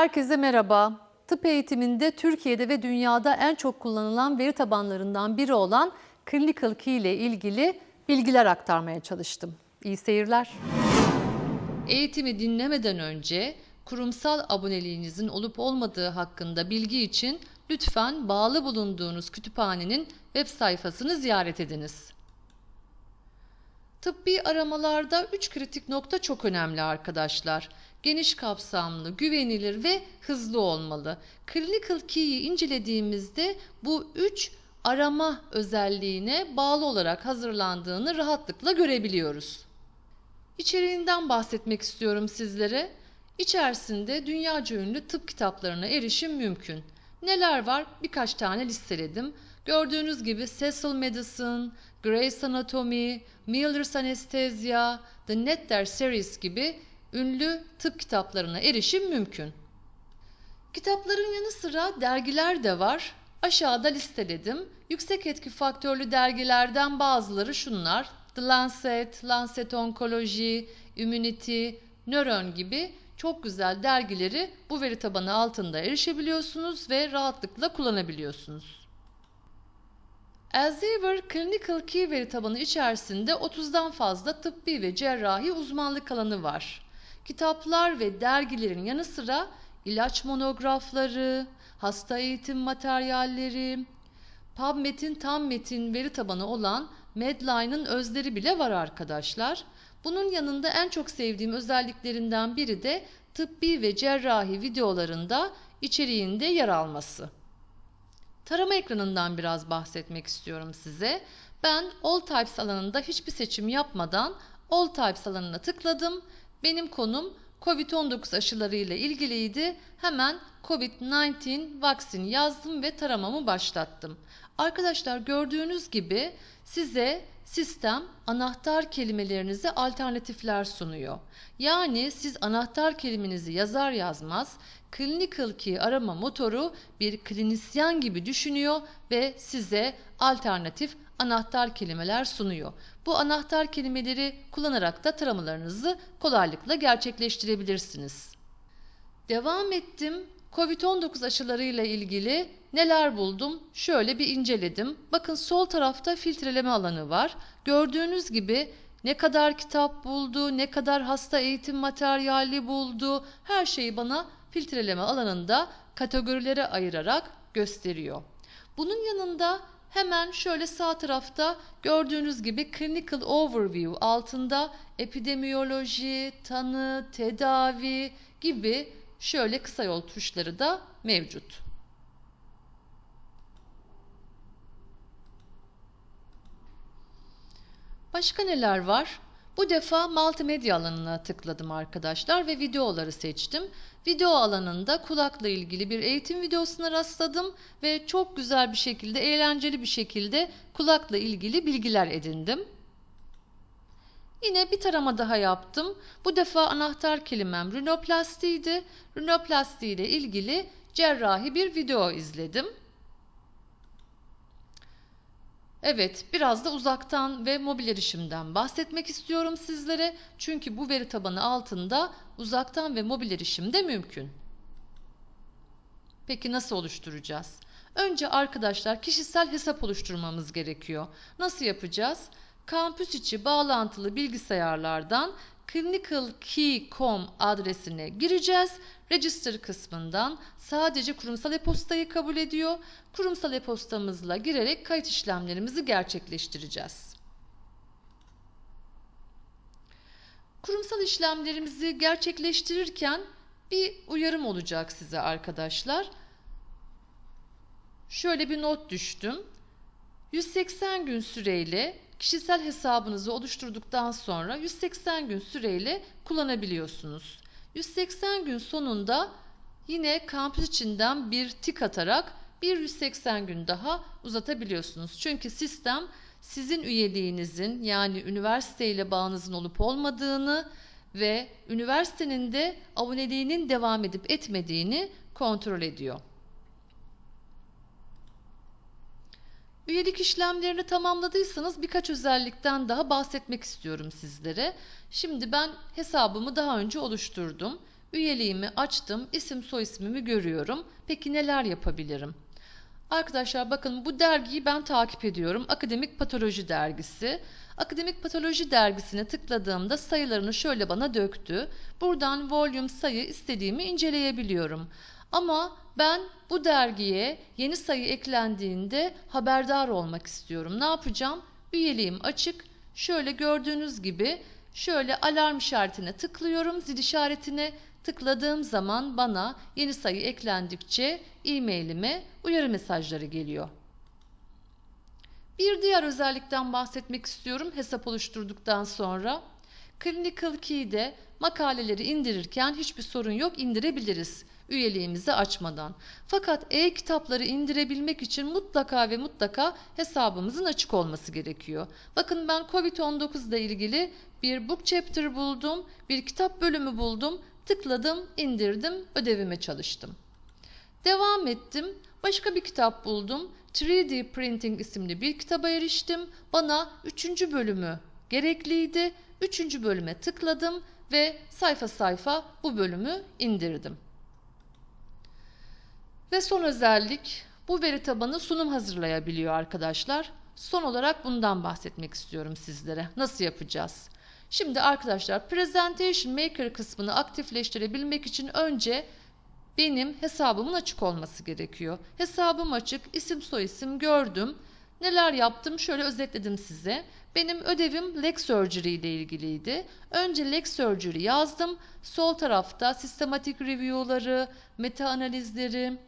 Herkese merhaba. Tıp eğitiminde Türkiye'de ve dünyada en çok kullanılan veri tabanlarından biri olan Clinical Key ile ilgili bilgiler aktarmaya çalıştım. İyi seyirler. Eğitimi dinlemeden önce kurumsal aboneliğinizin olup olmadığı hakkında bilgi için lütfen bağlı bulunduğunuz kütüphanenin web sayfasını ziyaret ediniz. Tıbbi aramalarda 3 kritik nokta çok önemli arkadaşlar. Geniş kapsamlı, güvenilir ve hızlı olmalı. Clinical Key'i incelediğimizde bu 3 arama özelliğine bağlı olarak hazırlandığını rahatlıkla görebiliyoruz. İçeriğinden bahsetmek istiyorum sizlere. İçerisinde dünyaca ünlü tıp kitaplarına erişim mümkün. Neler var? Birkaç tane listeledim. Gördüğünüz gibi Cecil Medicine, Grey's Anatomy, Miller's Anesthesia, The Netter Series gibi ünlü tıp kitaplarına erişim mümkün. Kitapların yanı sıra dergiler de var. Aşağıda listeledim. Yüksek etki faktörlü dergilerden bazıları şunlar. The Lancet, Lancet Oncology, Immunity, Neuron gibi çok güzel dergileri bu veri tabanı altında erişebiliyorsunuz ve rahatlıkla kullanabiliyorsunuz. Elsevier Clinical Key veri tabanı içerisinde 30'dan fazla tıbbi ve cerrahi uzmanlık alanı var. Kitaplar ve dergilerin yanı sıra ilaç monografları, hasta eğitim materyalleri, PubMed'in tam metin veri tabanı olan Medline'ın özleri bile var arkadaşlar. Bunun yanında en çok sevdiğim özelliklerinden biri de tıbbi ve cerrahi videolarında içeriğinde yer alması. Tarama ekranından biraz bahsetmek istiyorum size. Ben All Types alanında hiçbir seçim yapmadan All Types alanına tıkladım. Benim konum COVID-19 aşıları ile ilgiliydi. Hemen COVID-19 vaksin yazdım ve taramamı başlattım. Arkadaşlar gördüğünüz gibi size sistem anahtar kelimelerinize alternatifler sunuyor. Yani siz anahtar kelimenizi yazar yazmaz Clinical Key arama motoru bir klinisyen gibi düşünüyor ve size alternatif anahtar kelimeler sunuyor. Bu anahtar kelimeleri kullanarak da taramalarınızı kolaylıkla gerçekleştirebilirsiniz. Devam ettim. Covid-19 aşılarıyla ilgili neler buldum? Şöyle bir inceledim. Bakın sol tarafta filtreleme alanı var. Gördüğünüz gibi ne kadar kitap buldu, ne kadar hasta eğitim materyali buldu, her şeyi bana filtreleme alanında kategorilere ayırarak gösteriyor. Bunun yanında hemen şöyle sağ tarafta gördüğünüz gibi Clinical Overview altında epidemiyoloji, tanı, tedavi gibi şöyle kısa yol tuşları da mevcut. Başka neler var? Bu defa multimedya alanına tıkladım arkadaşlar ve videoları seçtim. Video alanında kulakla ilgili bir eğitim videosuna rastladım ve çok güzel bir şekilde, eğlenceli bir şekilde kulakla ilgili bilgiler edindim. Yine bir tarama daha yaptım. Bu defa anahtar kelimem rinoplastiydi. Rinoplasti ile ilgili cerrahi bir video izledim. Evet, biraz da uzaktan ve mobil erişimden bahsetmek istiyorum sizlere. Çünkü bu veri tabanı altında uzaktan ve mobil erişim de mümkün. Peki nasıl oluşturacağız? Önce arkadaşlar kişisel hesap oluşturmamız gerekiyor. Nasıl yapacağız? Kampüs içi bağlantılı bilgisayarlardan clinicalkey.com adresine gireceğiz. Register kısmından sadece kurumsal e-postayı kabul ediyor. Kurumsal e-postamızla girerek kayıt işlemlerimizi gerçekleştireceğiz. Kurumsal işlemlerimizi gerçekleştirirken bir uyarım olacak size arkadaşlar. Şöyle bir not düştüm. 180 gün süreyle kişisel hesabınızı oluşturduktan sonra 180 gün süreyle kullanabiliyorsunuz. 180 gün sonunda yine kampüs içinden bir tik atarak bir 180 gün daha uzatabiliyorsunuz. Çünkü sistem sizin üyeliğinizin yani üniversiteyle bağınızın olup olmadığını ve üniversitenin de aboneliğinin devam edip etmediğini kontrol ediyor. Üyelik işlemlerini tamamladıysanız birkaç özellikten daha bahsetmek istiyorum sizlere. Şimdi ben hesabımı daha önce oluşturdum. Üyeliğimi açtım, isim soy ismimi görüyorum. Peki neler yapabilirim? Arkadaşlar bakın bu dergiyi ben takip ediyorum. Akademik Patoloji Dergisi. Akademik Patoloji Dergisi'ne tıkladığımda sayılarını şöyle bana döktü. Buradan volume sayı istediğimi inceleyebiliyorum. Ama ben bu dergiye yeni sayı eklendiğinde haberdar olmak istiyorum. Ne yapacağım? Üyeliğim açık. Şöyle gördüğünüz gibi şöyle alarm işaretine tıklıyorum. Zil işaretine tıkladığım zaman bana yeni sayı eklendikçe e-mailime uyarı mesajları geliyor. Bir diğer özellikten bahsetmek istiyorum hesap oluşturduktan sonra. Clinical Key'de makaleleri indirirken hiçbir sorun yok indirebiliriz üyeliğimizi açmadan. Fakat e-kitapları indirebilmek için mutlaka ve mutlaka hesabımızın açık olması gerekiyor. Bakın ben COVID-19 ile ilgili bir book chapter buldum, bir kitap bölümü buldum, tıkladım, indirdim, ödevime çalıştım. Devam ettim. Başka bir kitap buldum. 3D Printing isimli bir kitaba eriştim. Bana 3. bölümü gerekliydi. 3. bölüme tıkladım ve sayfa sayfa bu bölümü indirdim. Ve son özellik bu veri tabanı sunum hazırlayabiliyor arkadaşlar. Son olarak bundan bahsetmek istiyorum sizlere. Nasıl yapacağız? Şimdi arkadaşlar Presentation Maker kısmını aktifleştirebilmek için önce benim hesabımın açık olması gerekiyor. Hesabım açık, isim soyisim gördüm. Neler yaptım şöyle özetledim size. Benim ödevim leg ile ilgiliydi. Önce leg yazdım. Sol tarafta sistematik review'ları, meta analizleri,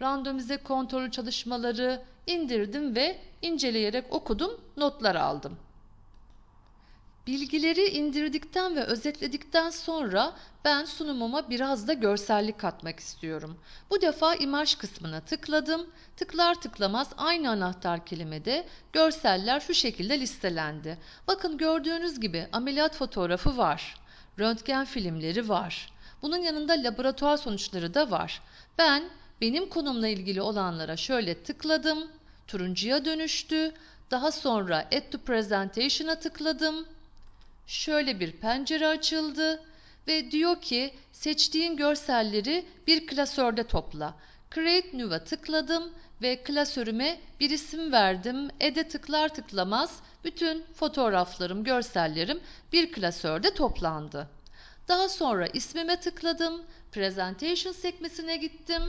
randomize kontrol çalışmaları indirdim ve inceleyerek okudum, notlar aldım. Bilgileri indirdikten ve özetledikten sonra ben sunumuma biraz da görsellik katmak istiyorum. Bu defa imaj kısmına tıkladım. Tıklar tıklamaz aynı anahtar kelimede görseller şu şekilde listelendi. Bakın gördüğünüz gibi ameliyat fotoğrafı var. Röntgen filmleri var. Bunun yanında laboratuvar sonuçları da var. Ben benim konumla ilgili olanlara şöyle tıkladım. Turuncuya dönüştü. Daha sonra Add to Presentation'a tıkladım. Şöyle bir pencere açıldı ve diyor ki seçtiğin görselleri bir klasörde topla. Create New'a tıkladım ve klasörüme bir isim verdim. Add'e tıklar tıklamaz bütün fotoğraflarım, görsellerim bir klasörde toplandı. Daha sonra ismime tıkladım. Presentation sekmesine gittim.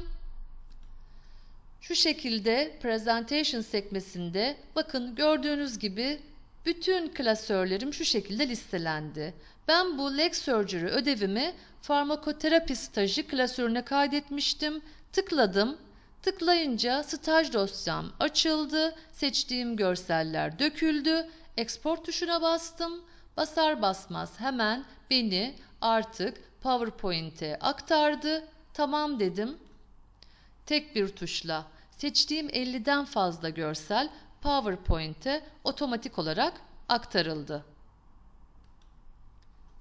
Şu şekilde Presentation sekmesinde bakın gördüğünüz gibi bütün klasörlerim şu şekilde listelendi. Ben bu leg surgery ödevimi farmakoterapi stajı klasörüne kaydetmiştim. Tıkladım. Tıklayınca staj dosyam açıldı. Seçtiğim görseller döküldü. Export tuşuna bastım. Basar basmaz hemen beni artık PowerPoint'e aktardı. Tamam dedim. Tek bir tuşla seçtiğim 50'den fazla görsel PowerPoint'e otomatik olarak aktarıldı.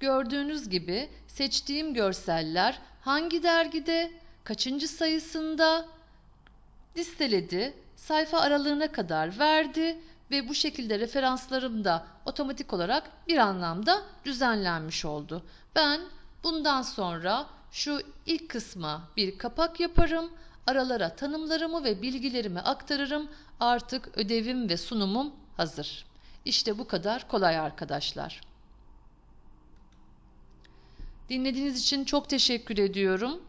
Gördüğünüz gibi seçtiğim görseller hangi dergide, kaçıncı sayısında listeledi, sayfa aralığına kadar verdi ve bu şekilde referanslarım da otomatik olarak bir anlamda düzenlenmiş oldu. Ben bundan sonra şu ilk kısma bir kapak yaparım, aralara tanımlarımı ve bilgilerimi aktarırım. Artık ödevim ve sunumum hazır. İşte bu kadar kolay arkadaşlar. Dinlediğiniz için çok teşekkür ediyorum.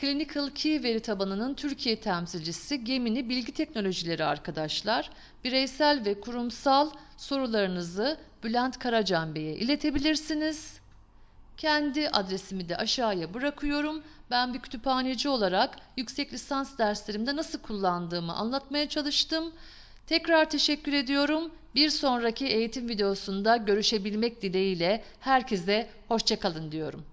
Clinical Key veri tabanının Türkiye temsilcisi Gemini Bilgi Teknolojileri arkadaşlar. Bireysel ve kurumsal sorularınızı Bülent Karacan Bey'e iletebilirsiniz. Kendi adresimi de aşağıya bırakıyorum. Ben bir kütüphaneci olarak yüksek lisans derslerimde nasıl kullandığımı anlatmaya çalıştım. Tekrar teşekkür ediyorum. Bir sonraki eğitim videosunda görüşebilmek dileğiyle herkese hoşçakalın diyorum.